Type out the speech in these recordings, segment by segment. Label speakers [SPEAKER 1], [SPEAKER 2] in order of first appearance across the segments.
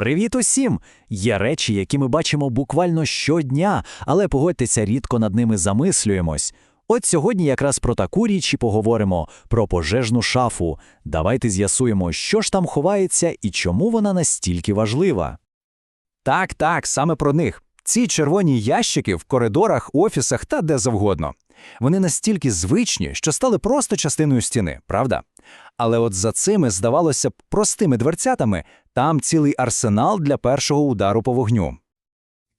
[SPEAKER 1] Привіт усім! Є речі, які ми бачимо буквально щодня, але погодьтеся, рідко над ними замислюємось. От сьогодні якраз про таку річ і поговоримо про пожежну шафу. Давайте з'ясуємо, що ж там ховається і чому вона настільки важлива.
[SPEAKER 2] Так, так, саме про них. Ці червоні ящики в коридорах, офісах та де завгодно. Вони настільки звичні, що стали просто частиною стіни, правда? Але от за цими, здавалося б, простими дверцятами там цілий арсенал для першого удару по вогню.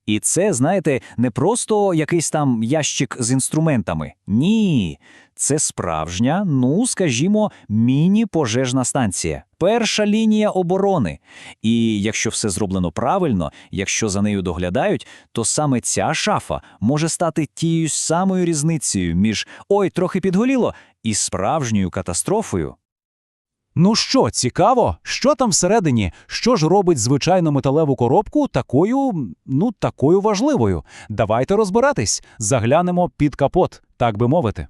[SPEAKER 1] І це, знаєте, не просто якийсь там ящик з інструментами. Ні, це справжня, ну скажімо, міні-пожежна станція. Перша лінія оборони. І якщо все зроблено правильно, якщо за нею доглядають, то саме ця шафа може стати тією самою різницею між ой, трохи підгоріло і справжньою катастрофою.
[SPEAKER 3] Ну що, цікаво, що там всередині? Що ж робить звичайну металеву коробку такою, ну, такою важливою? Давайте розбиратись, заглянемо під капот, так би мовити.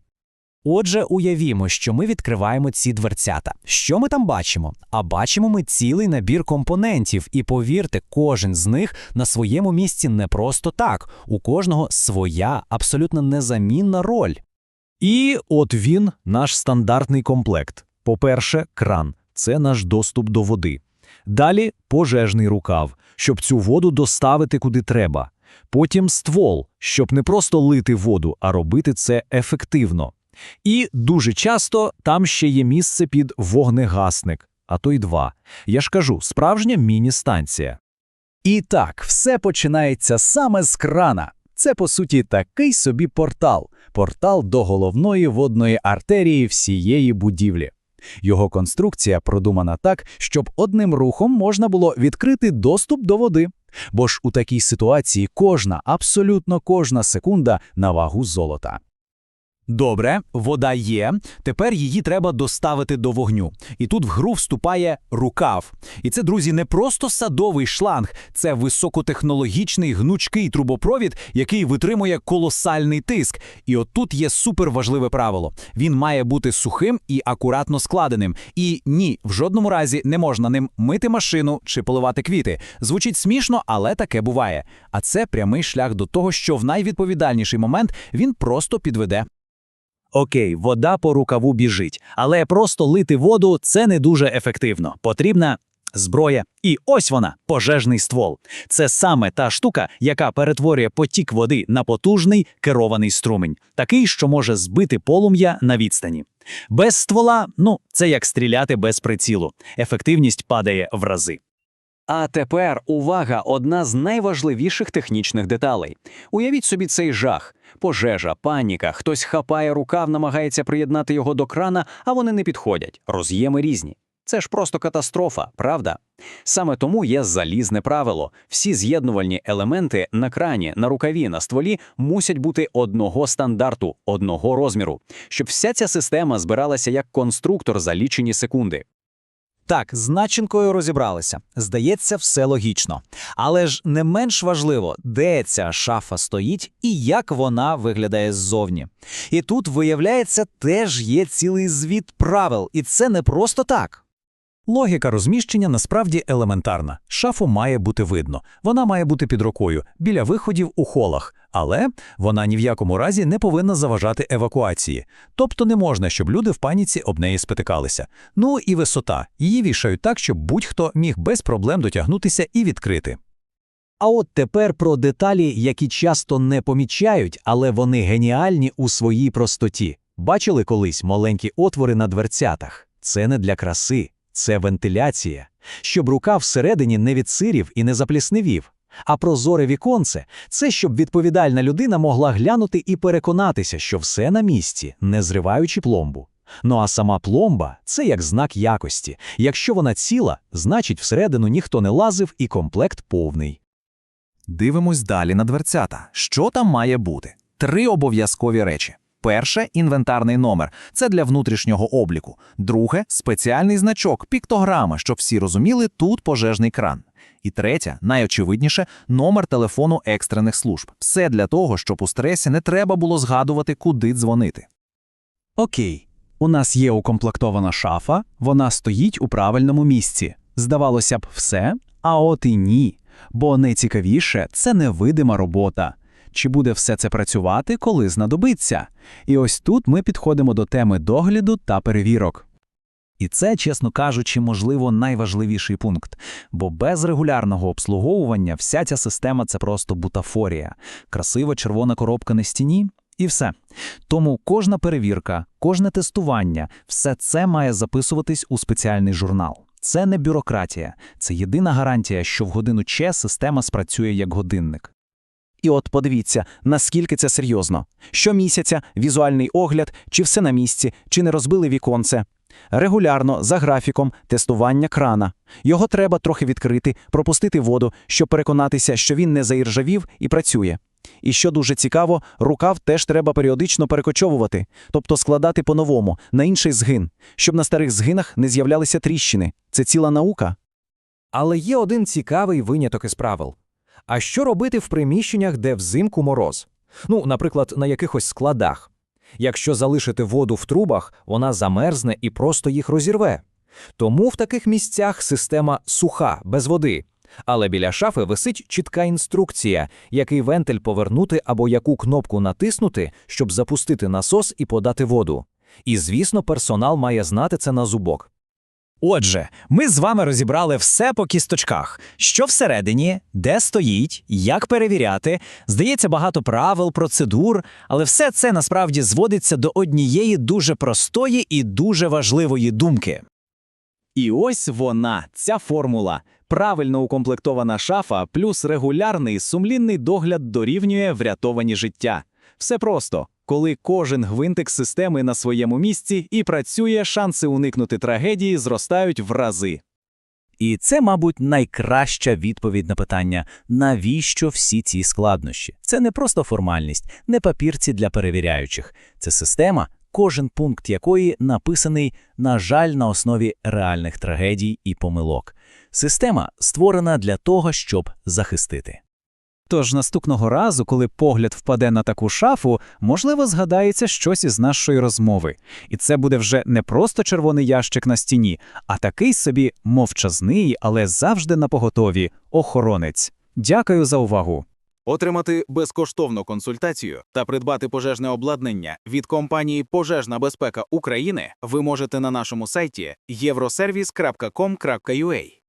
[SPEAKER 4] Отже, уявімо, що ми відкриваємо ці дверцята. Що ми там бачимо? А бачимо ми цілий набір компонентів, і повірте, кожен з них на своєму місці не просто так. У кожного своя абсолютно незамінна роль.
[SPEAKER 3] І от він, наш стандартний комплект. По-перше, кран це наш доступ до води. Далі пожежний рукав, щоб цю воду доставити куди треба. Потім ствол, щоб не просто лити воду, а робити це ефективно. І дуже часто там ще є місце під вогнегасник, а то й два. Я ж кажу, справжня міні-станція.
[SPEAKER 5] І так, все починається саме з крана. Це, по суті, такий собі портал, портал до головної водної артерії всієї будівлі. Його конструкція продумана так, щоб одним рухом можна було відкрити доступ до води. Бо ж у такій ситуації кожна, абсолютно кожна секунда на вагу золота.
[SPEAKER 2] Добре, вода є. Тепер її треба доставити до вогню. І тут в гру вступає рукав. І це, друзі, не просто садовий шланг, це високотехнологічний гнучкий трубопровід, який витримує колосальний тиск. І от тут є суперважливе правило: він має бути сухим і акуратно складеним. І ні, в жодному разі не можна ним мити машину чи поливати квіти. Звучить смішно, але таке буває. А це прямий шлях до того, що в найвідповідальніший момент він просто підведе.
[SPEAKER 4] Окей, вода по рукаву біжить, але просто лити воду це не дуже ефективно. Потрібна зброя. І ось вона, пожежний ствол. Це саме та штука, яка перетворює потік води на потужний керований струмень, такий, що може збити полум'я на відстані. Без ствола, ну, це як стріляти без прицілу. Ефективність падає в рази.
[SPEAKER 6] А тепер увага, одна з найважливіших технічних деталей. Уявіть собі цей жах: пожежа, паніка, хтось хапає рукав, намагається приєднати його до крана, а вони не підходять. Роз'єми різні. Це ж просто катастрофа, правда? Саме тому є залізне правило: всі з'єднувальні елементи на крані, на рукаві, на стволі мусять бути одного стандарту, одного розміру, щоб вся ця система збиралася як конструктор за лічені секунди.
[SPEAKER 4] Так, з начинкою розібралися. Здається, все логічно. Але ж не менш важливо, де ця шафа стоїть і як вона виглядає ззовні. І тут, виявляється, теж є цілий звіт правил, і це не просто так.
[SPEAKER 3] Логіка розміщення насправді елементарна. Шафу має бути видно, вона має бути під рукою, біля виходів у холах, але вона ні в якому разі не повинна заважати евакуації. Тобто не можна, щоб люди в паніці об неї спотикалися. Ну і висота. Її вішають так, щоб будь-хто міг без проблем дотягнутися і відкрити.
[SPEAKER 5] А от тепер про деталі, які часто не помічають, але вони геніальні у своїй простоті. Бачили колись маленькі отвори на дверцятах? Це не для краси, це вентиляція, щоб рука всередині не відсирів і не заплісневів. А прозоре віконце це щоб відповідальна людина могла глянути і переконатися, що все на місці, не зриваючи пломбу. Ну а сама пломба це як знак якості. Якщо вона ціла, значить всередину ніхто не лазив і комплект повний.
[SPEAKER 2] Дивимось далі на дверцята. Що там має бути? Три обов'язкові речі. Перше інвентарний номер це для внутрішнього обліку. Друге спеціальний значок, піктограма, щоб всі розуміли, тут пожежний кран. І третє, найочевидніше, номер телефону екстрених служб. Все для того, щоб у стресі не треба було згадувати, куди дзвонити.
[SPEAKER 5] Окей, у нас є укомплектована шафа, вона стоїть у правильному місці. Здавалося б, все,
[SPEAKER 4] А от і ні. Бо найцікавіше це невидима робота. Чи буде все це працювати, коли знадобиться? І ось тут ми підходимо до теми догляду та перевірок.
[SPEAKER 1] І це, чесно кажучи, можливо, найважливіший пункт, бо без регулярного обслуговування вся ця система це просто бутафорія, красива червона коробка на стіні і все. Тому кожна перевірка, кожне тестування, все це має записуватись у спеціальний журнал. Це не бюрократія, це єдина гарантія, що в годину Ч система спрацює як годинник.
[SPEAKER 4] І от подивіться, наскільки це серйозно. Щомісяця візуальний огляд, чи все на місці, чи не розбили віконце. Регулярно, за графіком, тестування крана. Його треба трохи відкрити, пропустити воду, щоб переконатися, що він не заіржавів і працює. І що дуже цікаво, рукав теж треба періодично перекочовувати, тобто складати по-новому, на інший згин, щоб на старих згинах не з'являлися тріщини. Це ціла наука.
[SPEAKER 3] Але є один цікавий виняток із правил. А що робити в приміщеннях, де взимку мороз? Ну, наприклад, на якихось складах. Якщо залишити воду в трубах, вона замерзне і просто їх розірве. Тому в таких місцях система суха, без води. Але біля шафи висить чітка інструкція, який вентиль повернути або яку кнопку натиснути, щоб запустити насос і подати воду. І, звісно, персонал має знати це на зубок.
[SPEAKER 1] Отже, ми з вами розібрали все по кісточках: що всередині, де стоїть, як перевіряти. Здається, багато правил, процедур, але все це насправді зводиться до однієї дуже простої і дуже важливої думки.
[SPEAKER 4] І ось вона, ця формула. Правильно укомплектована шафа плюс регулярний сумлінний догляд дорівнює врятовані життя. Все просто. Коли кожен гвинтик системи на своєму місці і працює, шанси уникнути трагедії зростають в рази.
[SPEAKER 5] І це, мабуть, найкраща відповідь на питання, навіщо всі ці складнощі. Це не просто формальність, не папірці для перевіряючих. Це система, кожен пункт якої написаний, на жаль, на основі реальних трагедій і помилок. Система створена для того, щоб захистити.
[SPEAKER 4] Тож наступного разу, коли погляд впаде на таку шафу, можливо, згадається щось із нашої розмови. І це буде вже не просто червоний ящик на стіні, а такий собі мовчазний, але завжди на поготові охоронець. Дякую за увагу.
[SPEAKER 7] Отримати безкоштовну консультацію та придбати пожежне обладнання від компанії Пожежна безпека України ви можете на нашому сайті euroservice.com.ua.